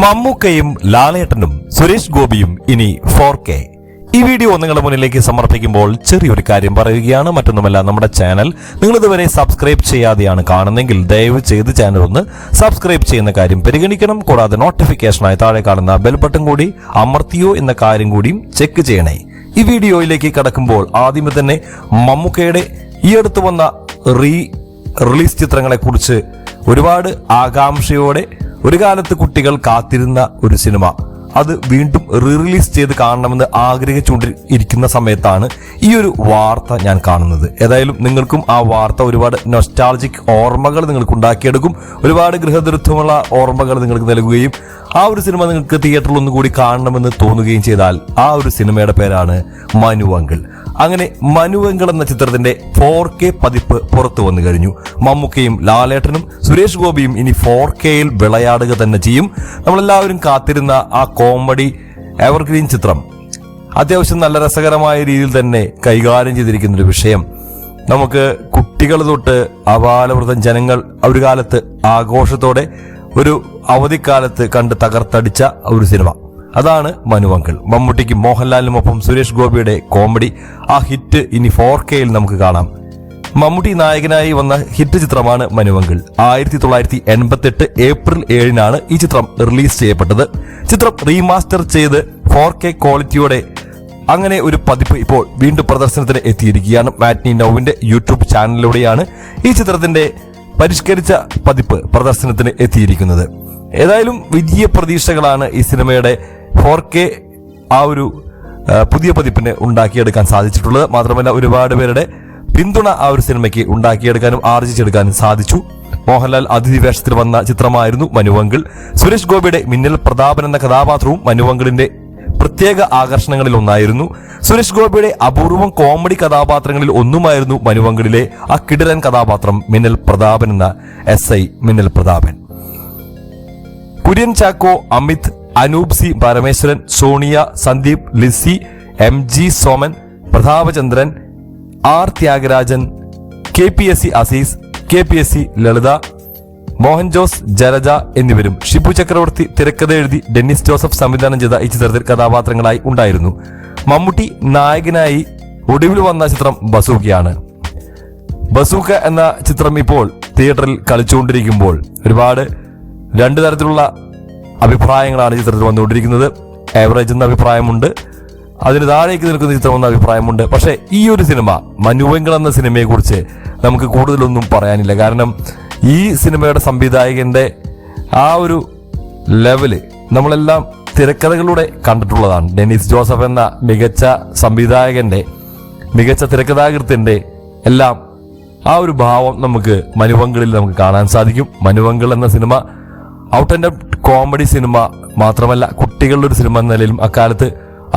മമ്മൂക്കയും ലാലേട്ടനും സുരേഷ് ഗോപിയും ഇനി four K ഈ വീഡിയോ നിങ്ങളുടെ മുന്നിലേക്ക് സമർപ്പിക്കുമ്പോൾ ചെറിയൊരു കാര്യം പറയുകയാണ് മറ്റൊന്നുമല്ല നമ്മുടെ ചാനൽ. നിങ്ങൾ ഇതുവരെ സബ്സ്ക്രൈബ് ചെയ്യാതെയാണ് കാണുന്നെങ്കിൽ ദയവ് ചെയ്ത് ചാനൽ ഒന്ന് സബ്സ്ക്രൈബ് ചെയ്യുന്ന കാര്യം പരിഗണിക്കണം. കൂടാതെ നോട്ടിഫിക്കേഷനായി താഴെ കാണുന്ന ബെൽ ബട്ടൺ കൂടി അമർത്തിയോ എന്ന കാര്യം കൂടിയും ചെക്ക് ചെയ്യണേ. ഈ വീഡിയോയിലേക്ക് കടക്കുമ്പോൾ ആദ്യമേ തന്നെ മമ്മൂക്കയുടെ ഈ അടുത്ത് വന്ന റീ റിലീസ് ചിത്രങ്ങളെ കുറിച്ച് ഒരുപാട് ആകാംക്ഷയോടെ ഒരു കാലത്ത് കുട്ടികൾ കാത്തിരുന്ന ഒരു സിനിമ. അത് വീണ്ടും റീ റിലീസ് ചെയ്ത് കാണണമെന്ന് ആഗ്രഹിച്ചുകൊണ്ട് ഇരിക്കുന്ന സമയത്താണ് ഈ ഒരു വാർത്ത ഞാൻ കാണുന്നത്. ഏതായാലും നിങ്ങൾക്കും ആ വാർത്ത ഒരുപാട് നൊസ്റ്റാളജിക് ഓർമ്മകൾ നിങ്ങൾക്ക് ഉണ്ടാക്കിയെടുക്കും. ഒരുപാട് ഗൃഹദൃത്വമുള്ള ഓർമ്മകൾ നിങ്ങൾക്ക് നൽകുകയും ആ ഒരു സിനിമ നിങ്ങൾക്ക് തിയേറ്ററിൽ ഒന്നുകൂടി കാണണമെന്ന് തോന്നുകയും ചെയ്താൽ ആ ഒരു സിനിമയുടെ പേരാണ് മനുവങ്കിൾ. അങ്ങനെ മനുവെങ്കൾ എന്ന ചിത്രത്തിന്റെ ഫോർ കെ പതിപ്പ് പുറത്തു വന്നു കഴിഞ്ഞു. മമ്മൂക്കയും ലാലേട്ടനും സുരേഷ് ഗോപിയും ഇനി ഫോർ കെയിൽ വിളയാടുക തന്നെ ചെയ്യും. നമ്മളെല്ലാവരും കാത്തിരുന്ന ആ കോമഡി എവർഗ്രീൻ ചിത്രം അത്യാവശ്യം നല്ല രസകരമായ രീതിയിൽ തന്നെ കൈകാര്യം ചെയ്തിരിക്കുന്ന ഒരു വിഷയം. നമുക്ക് കുട്ടികൾ തൊട്ട് അപാലവൃതം ജനങ്ങൾ ഒരു കാലത്ത് ആഘോഷത്തോടെ ഒരു അവധിക്കാലത്ത് കണ്ട് തകർത്തടിച്ച ഒരു സിനിമ. അതാണ് മനുവങ്കിൾ മമ്മൂട്ടിക്കും മോഹൻലാലിനുമൊപ്പം സുരേഷ് ഗോപിയുടെ കോമഡി. ആ ഹിറ്റ് ഇനി ഫോർ കെയിൽ നമുക്ക് കാണാം. മമ്മൂട്ടി നായകനായി വന്ന ഹിറ്റ് ചിത്രമാണ് മനുവങ്കൾ ആയിരത്തി തൊള്ളായിരത്തി എൺപത്തെട്ട് ഏപ്രിൽ ഏഴിനാണ് ഈ ചിത്രം റിലീസ് ചെയ്യപ്പെട്ടത്. ചിത്രം റീമാസ്റ്റർ ചെയ്ത് ഫോർ കെ ക്വാളിറ്റിയോടെ അങ്ങനെ ഒരു പതിപ്പ് ഇപ്പോൾ വീണ്ടും പ്രദർശനത്തിന് എത്തിയിരിക്കുകയാണ്. മാറ്റ്നി നൗവിന്റെ യൂട്യൂബ് ചാനലിലൂടെയാണ് ഈ ചിത്രത്തിന്റെ പരിഷ്കരിച്ച പതിപ്പ് പ്രദർശനത്തിന് എത്തിയിരിക്കുന്നത്. ഏതായാലും വലിയ പ്രതീക്ഷകളാണ് ഈ സിനിമയുടെ ഫോർ കെ ആ ഒരു പുതിയ പതിപ്പിന് ഉണ്ടാക്കിയെടുക്കാൻ സാധിച്ചിട്ടുള്ളത്. മാത്രമല്ല ഒരുപാട് പേരുടെ പിന്തുണ ആ ഒരു സിനിമയ്ക്ക് ഉണ്ടാക്കിയെടുക്കാനും ആർജിച്ചെടുക്കാനും സാധിച്ചു. മോഹൻലാൽ അതിഥി വേഷത്തിൽ വന്ന ചിത്രമായിരുന്നു മനുവങ്കിൾ സുരേഷ് ഗോപിയുടെ മിന്നൽ പ്രതാപൻ എന്ന കഥാപാത്രവും മനുവങ്കിളിന്റെ പ്രത്യേക ആകർഷണങ്ങളിൽ ഒന്നായിരുന്നു. സുരേഷ് ഗോപിയുടെ അപൂർവം കോമഡി കഥാപാത്രങ്ങളിൽ ഒന്നുമായിരുന്നു മനുവങ്കിളിലെ ആ കിടിലൻ കഥാപാത്രം മിന്നൽ പ്രതാപൻ എന്ന S I Minnal Prathapan. Kurian Chacko Amit Anoop C Parameswaran Sonia Sandeep Lissy M G Soman Prathapachandran R Thyagarajan K P S C Azeez K P S C Lalitha Mohan Jose Jalaja എന്നിവരും ഷിബു ചക്രവർത്തി തിരക്കഥ എഴുതി Dennis Joseph സംവിധാനം ചെയ്ത ഈ ചിത്രത്തിൽ കഥാപാത്രങ്ങളായി ഉണ്ടായിരുന്നു. മമ്മൂട്ടി നായകനായി ഒടുവിൽ വന്ന ചിത്രം ബസൂക്കയാണ്. ബസൂക്ക എന്ന ചിത്രം ഇപ്പോൾ തിയേറ്ററിൽ കളിച്ചുകൊണ്ടിരിക്കുമ്പോൾ ഒരുപാട് രണ്ടു തരത്തിലുള്ള അഭിപ്രായങ്ങളാണ് ചിത്രത്തിൽ വന്നുകൊണ്ടിരിക്കുന്നത്. ആവറേജ് എന്ന അഭിപ്രായമുണ്ട്. അതിന് താഴേക്ക് നിൽക്കുന്ന ചിത്രം എന്ന അഭിപ്രായമുണ്ട്. പക്ഷേ ഈ ഒരു സിനിമ മനുവെങ്കൾ എന്ന സിനിമയെ കുറിച്ച് നമുക്ക് കൂടുതലൊന്നും പറയാനില്ല. കാരണം ഈ സിനിമയുടെ സംവിധായകന്റെ ആ ഒരു ലെവൽ നമ്മളെല്ലാം തിരക്കഥകളിലൂടെ കണ്ടിട്ടുള്ളതാണ്. ഡെനിസ് ജോസഫ് എന്ന മികച്ച സംവിധായകന്റെ മികച്ച തിരക്കഥാകൃത്തിന്റെ എല്ലാം ആ ഒരു ഭാവം നമുക്ക് മനുവങ്കളിൽ നമുക്ക് കാണാൻ സാധിക്കും. മനുവങ്കൾ എന്ന cinema out and out comedy cinema മാത്രമല്ല കുട്ടികളുടെ ഒരു സിനിമ എന്ന നിലയിലും അക്കാലത്ത്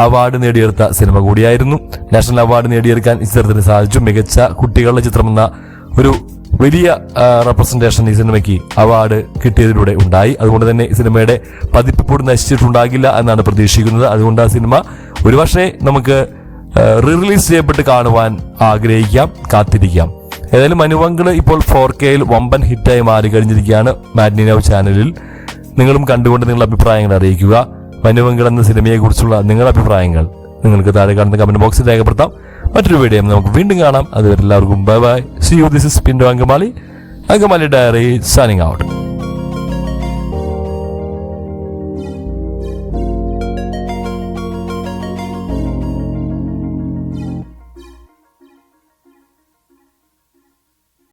അവാർഡ് നേടിയെടുത്ത സിനിമ കൂടിയായിരുന്നു. നാഷണൽ അവാർഡ് നേടിയെടുക്കാൻ ഈ ചിത്രത്തിന് സാധിച്ചു. മികച്ച കുട്ടികളുടെ ചിത്രമെന്ന ഒരു വലിയ റെപ്രസെന്റേഷൻ ഈ സിനിമയ്ക്ക് അവാർഡ് കിട്ടിയതിലൂടെ ഉണ്ടായി. അതുകൊണ്ട് തന്നെ ഈ സിനിമയുടെ പതിപ്പ് ഇപ്പോൾ നശിച്ചിട്ടുണ്ടാകില്ല എന്നാണ് പ്രതീക്ഷിക്കുന്നത്. അതുകൊണ്ട് ആ സിനിമ ഒരുപക്ഷെ നമുക്ക് റിലീസ് ചെയ്യപ്പെട്ട് കാണുവാൻ ആഗ്രഹിക്കാം കാത്തിരിക്കാം. ഏതായാലും മനുവങ്കിൾ ഇപ്പോൾ ഫോർ കെയിൽ വമ്പൻ ഹിറ്റായി മാറി കഴിഞ്ഞിരിക്കുകയാണ് മാഡ്നിനോ ചാനലിൽ. നിങ്ങളും കണ്ടുകൊണ്ട് നിങ്ങളുടെ അഭിപ്രായങ്ങൾ അറിയിക്കുക. മനുവങ്കിൾ എന്ന സിനിമയെക്കുറിച്ചുള്ള നിങ്ങളുടെ അഭിപ്രായങ്ങൾ നിങ്ങൾക്ക് താഴെ കാണുന്ന കമന്റ് ബോക്സിൽ രേഖപ്പെടുത്താം. മറ്റൊരു വീഡിയോ നമുക്ക് വീണ്ടും കാണാം. അതുവരെ എല്ലാവർക്കും bye bye see you this is Pindo Angamaly Angamaly diary signing out